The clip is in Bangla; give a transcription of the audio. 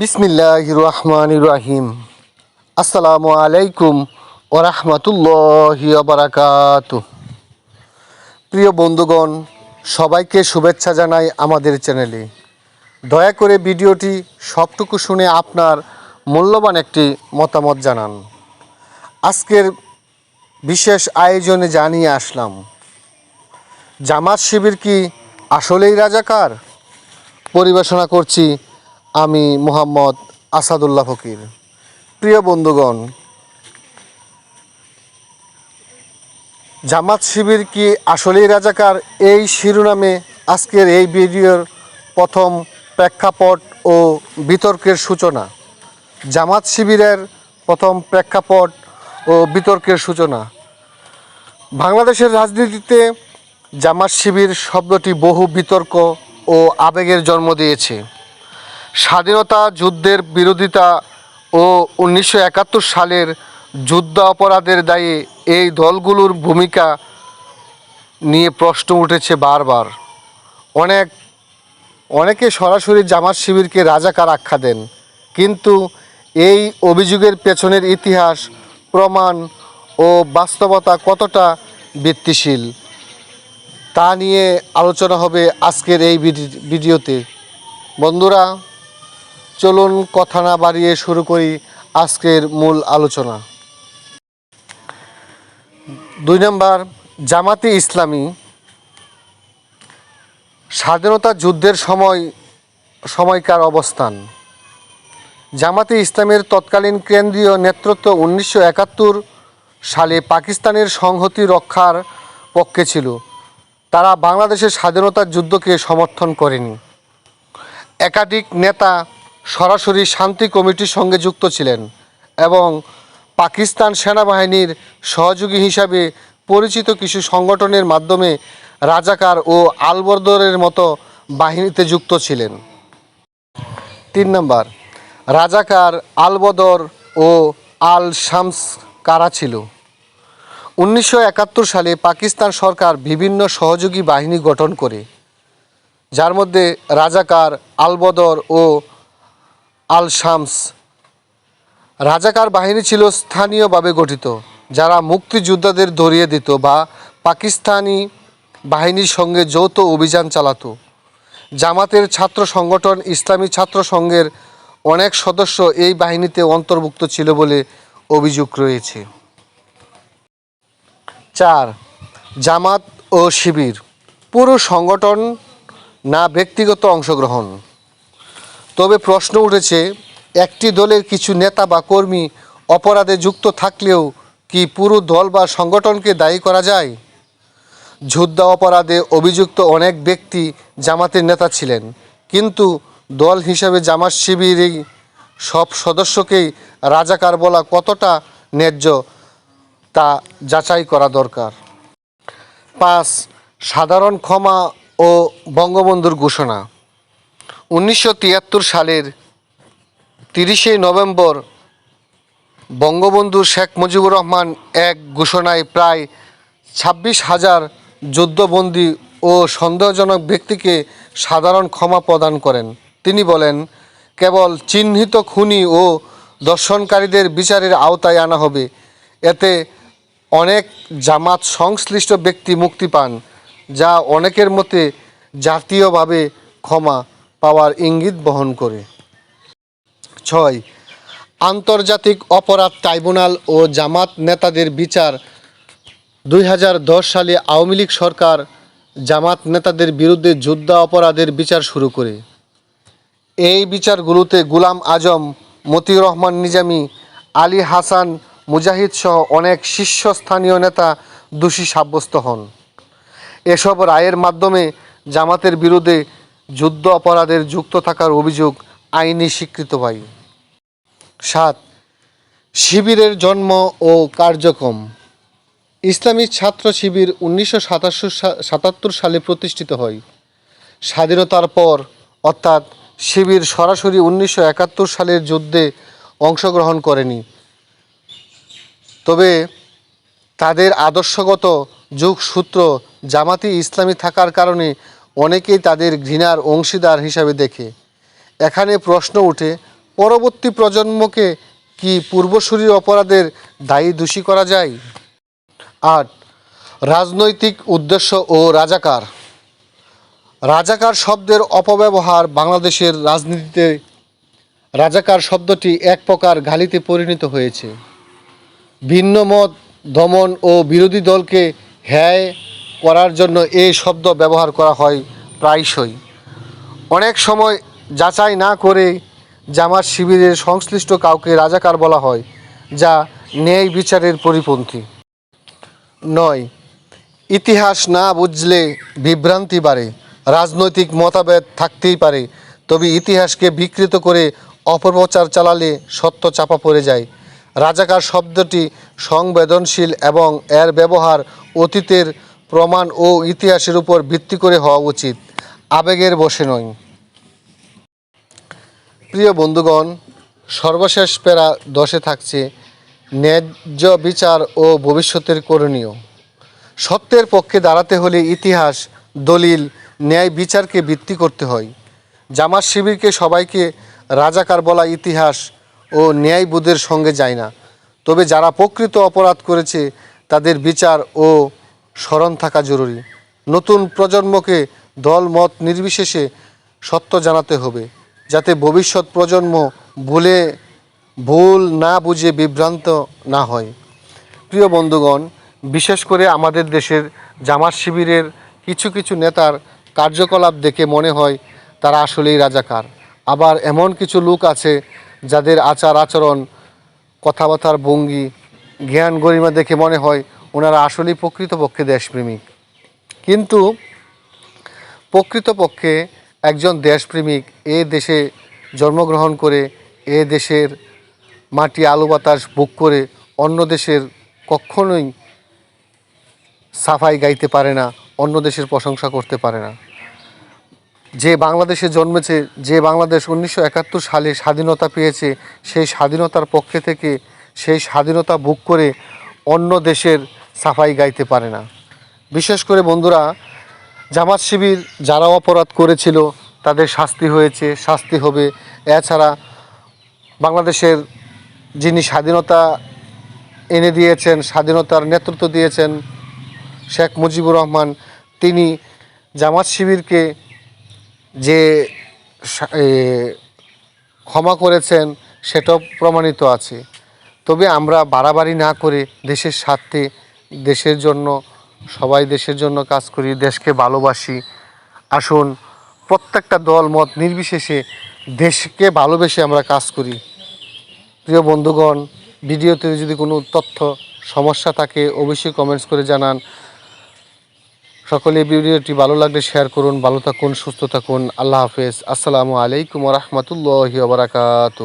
বিসমিল্লাহ রহমান রাহিম আসসালামু আলাইকুম ও রহমতুল্লাহ বারাকাত প্রিয় বন্ধুগণ, সবাইকে শুভেচ্ছা জানাই আমাদের চ্যানেলে। দয়া করে ভিডিওটি সবটুকু শুনে আপনার মূল্যবান একটি মতামত জানান। আজকের বিশেষ আয়োজনে জানিয়ে আসলাম, জামাত শিবির কি আসলেই রাজাকার? পরিবেশনা করছি আমি মোহাম্মদ আসাদুল্লাহ ফকির। প্রিয় বন্ধুগণ, জামাত শিবির কি আসলেই রাজাকার? এই শিরোনামে আজকের এই ভিডিওর প্রথম প্রেক্ষাপট ও বিতর্কের সূচনা। জামাত শিবিরের প্রথম প্রেক্ষাপট ও বিতর্কের সূচনা। বাংলাদেশের রাজনীতিতে জামাত শিবির শব্দটি বহু বিতর্ক ও আবেগের জন্ম দিয়েছে। স্বাধীনতা যুদ্ধের বিরোধিতা ও উনিশশো একাত্তর সালের যুদ্ধ অপরাধের দায়ে এই দলগুলোর ভূমিকা নিয়ে প্রশ্ন উঠেছে বারবার। অনেক, অনেকে সরাসরি জামাত শিবিরকে রাজাকার আখ্যা দেন, কিন্তু এই অভিযোগের পেছনের ইতিহাস, প্রমাণ ও বাস্তবতা কতটা ভিত্তিশীল তা নিয়ে আলোচনা হবে আজকের এই ভিডিওতে। বন্ধুরা চলুন কথা না বাড়িয়ে শুরু করি আজকের মূল আলোচনা। দুই নম্বর, জামাতে ইসলামী স্বাধীনতা যুদ্ধের সময়, সময়কার অবস্থান। জামাতে ইসলামের তৎকালীন কেন্দ্রীয় নেতৃত্ব উনিশশো একাত্তর সালে পাকিস্তানের সংহতি রক্ষার পক্ষে ছিল। তারা বাংলাদেশের স্বাধীনতা যুদ্ধকে সমর্থন করেনি। একাধিক নেতা সরাসরি শান্তি কমিটির সঙ্গে যুক্ত ছিলেন এবং পাকিস্তান সেনাবাহিনীর সহযোগী হিসাবে পরিচিত কিছু সংগঠনের মাধ্যমে রাজাকার ও আলবর্দরের মতো বাহিনীতে যুক্ত ছিলেন। তিন নম্বর, রাজাকার আলবদর ও আল শামস কারা ছিল? উনিশশো একাত্তর সালে পাকিস্তান সরকার বিভিন্ন সহযোগী বাহিনী গঠন করে, যার মধ্যে রাজাকার, আলবদর ও আল শামস রাজাকার বাহিনী ছিল স্থানীয়ভাবে গঠিত, যারা মুক্তিযোদ্ধাদের ধরিয়ে দিত বা পাকিস্তানি বাহিনীর সঙ্গে যৌথ অভিযান চালাতো। জামাতের ছাত্র সংগঠন ইসলামী ছাত্র সংঘের অনেক সদস্য এই বাহিনীতে অন্তর্ভুক্ত ছিল বলে অভিযোগ রয়েছে। চার, জামাত ও শিবির। পুরো সংগঠন না ব্যক্তিগত অংশগ্রহণ? তবে প্রশ্ন উঠেছে, একটি দলের কিছু নেতা বা কর্মী অপরাধে যুক্ত থাকলেও কি পুরো দল বা সংগঠনকে দায়ী করা যায়? যুদ্ধ অপরাধে অভিযুক্ত অনেক ব্যক্তি জামাতের নেতা ছিলেন, কিন্তু দল হিসাবে জামাত শিবিরেই সব সদস্যকেই রাজাকার বলা কতটা ন্যায্য তা যাচাই করা দরকার? পাঁচ, সাধারণ ক্ষমা ও বঙ্গবন্ধুর ঘোষণা। উনিশশো তিয়াত্তর সালের তিরিশে নভেম্বর বঙ্গবন্ধু শেখ মুজিবুর রহমান এক ঘোষণায় প্রায় ছাব্বিশ হাজার যুদ্ধবন্দী ও সন্দেহজনক ব্যক্তিকে সাধারণ ক্ষমা প্রদান করেন। তিনি বলেন, কেবল চিহ্নিত খুনি ও দর্শনকারীদের বিচারের আওতায় আনা হবে। এতে অনেক জামাত সংশ্লিষ্ট ব্যক্তি মুক্তি পান, যা অনেকের মতে জাতীয়ভাবে ক্ষমা পাওয়ার ইঙ্গিত বহন করে। ছয়, আন্তর্জাতিক অপরাধ ট্রাইব্যুনাল ও জামাত নেতাদের বিচার। দুই হাজার দশ সালে আওয়ামী লীগ সরকার জামাত নেতাদের বিরুদ্ধে যুদ্ধ অপরাধের বিচার শুরু করে। এই বিচারগুলোতে গুলাম আজম, মতিউর রহমান নিজামী, আলী হাসান, মুজাহিদ সহ অনেক শীর্ষস্থানীয় নেতা দোষী সাব্যস্ত হন। এসব রায়ের মাধ্যমে জামাতের বিরুদ্ধে যুদ্ধ অপরাধের যুক্ত থাকার অভিযোগ আইনি স্বীকৃত পায় সাত, শিবিরের জন্ম ও কার্যক্রম। ইসলামী ছাত্র শিবির উনিশশো সাতাত্তর সালে প্রতিষ্ঠিত হয়। স্বাধীনতার পর, অর্থাৎ শিবির সরাসরি উনিশশো একাত্তর সালের যুদ্ধে অংশগ্রহণ করেনি। তবে তাদের আদর্শগত যুগসূত্র জামাতি ইসলামী থাকার কারণে অনেকেই তাদের ঘৃণার অংশীদার হিসাবে দেখে। এখানে প্রশ্ন ওঠে, পরবর্তী প্রজন্মকে কি পূর্বসূরির অপরাধের দায়ী দোষী করা যায়? আট, রাজনৈতিক উদ্দেশ্য ও রাজাকার। রাজাকার শব্দের অপব্যবহার বাংলাদেশের রাজনীতিতে, রাজাকার শব্দটি এক প্রকার গালিতে পরিণত হয়েছে। ভিন্ন মত, দমন ও বিরোধী দলকে হ্যায় করার জন্য এই শব্দ ব্যবহার করা হয় প্রায়শই। অনেক সময় যাচাই না করে জামাত শিবিরের সংশ্লিষ্ট কাউকে রাজাকার বলা হয়, যা ন্যায় বিচারের পরিপন্থী। নয়, ইতিহাস না বুঝলে বিভ্রান্তি বাড়ে, রাজনৈতিক মতভেদ থাকতেই পারে, তবে ইতিহাসকে বিকৃত করে অপপ্রচার চালালে সত্য চাপা পড়ে যায়। রাজাকার শব্দটি সংবেদনশীল এবং এর ব্যবহার অতীতের প্রমাণ ও ইতিহাসের উপর ভিত্তি করে হওয়া উচিত। আবেগের বসে নয় প্রিয় বন্ধুগণ, সর্বশেষ প্যারা দশে থাকছে ন্যায্য বিচার ও ভবিষ্যতের করণীয়। সত্যের পক্ষে দাঁড়াতে হলে ইতিহাস, দলিল, ন্যায় বিচারকে ভিত্তি করতে হয়। জামাত শিবিরকে সবাইকে রাজাকার বলা ইতিহাস ও ন্যায়বোধের সঙ্গে যায় না। তবে যারা প্রকৃত অপরাধ করেছে, তাদের বিচার ও স্মরণ থাকা জরুরি। নতুন প্রজন্মকে দল মত নির্বিশেষে সত্য জানাতে হবে, যাতে ভবিষ্যৎ প্রজন্ম ভুলে, ভুল না বুঝে বিভ্রান্ত না হয়। প্রিয় বন্ধুগণ, বিশেষ করে আমাদের দেশের জামাত শিবিরের কিছু কিছু নেতার কার্যকলাপ দেখে মনে হয় তারা আসলেই রাজাকার। আবার এমন কিছু লোক আছে যাদের আচার আচরণ কথাবার্তার ভঙ্গি, জ্ঞান গরিমা দেখে মনে হয় ওনারা আসলেই প্রকৃতপক্ষে দেশপ্রেমিক। কিন্তু প্রকৃতপক্ষে একজন দেশপ্রেমিক এ দেশে জন্মগ্রহণ করে, এ দেশের মাটি আলু বাতাস বুক করে অন্য দেশের কখনোই সাফাই গাইতে পারে না, অন্য দেশের প্রশংসা করতে পারে না। যে বাংলাদেশে জন্মেছে, যে বাংলাদেশ উনিশশো একাত্তর সালে স্বাধীনতা পেয়েছে, সেই স্বাধীনতার পক্ষে থেকে সেই স্বাধীনতা বুক করে অন্য দেশের সাফাই গাইতে পারে না। বিশেষ করে বন্ধুরা, জামাত শিবির যারা অপরাধ করেছিল, তাদের শাস্তি হয়েছে, শাস্তি হবে। এছাড়া বাংলাদেশের যিনি স্বাধীনতা এনে দিয়েছেন, স্বাধীনতার নেতৃত্ব দিয়েছেন, শেখ মুজিবুর রহমান, তিনি জামাত শিবিরকে যে ক্ষমা করেছেন, সেটাও প্রমাণিত আছে। তবে আমরা বাড়াবাড়ি না করে দেশের স্বার্থে দেশের জন্য, সবাই দেশের জন্য কাজ করি, দেশকে ভালোবাসি। আসুন, প্রত্যেকটা দল, মত নির্বিশেষে দেশকে ভালোবেসে আমরা কাজ করি। প্রিয় বন্ধুগণ, ভিডিওতে যদি কোনো তথ্য, সমস্যা থাকে, অবশ্যই কমেন্টস করে জানান। সকলে ভিডিওটি ভালো লাগলে শেয়ার করুন, ভালো থাকুন, সুস্থ থাকুন। আল্লাহ হাফেজ। আসসালামু আলাইকুম রহমতুল্লাহ বারাকাতু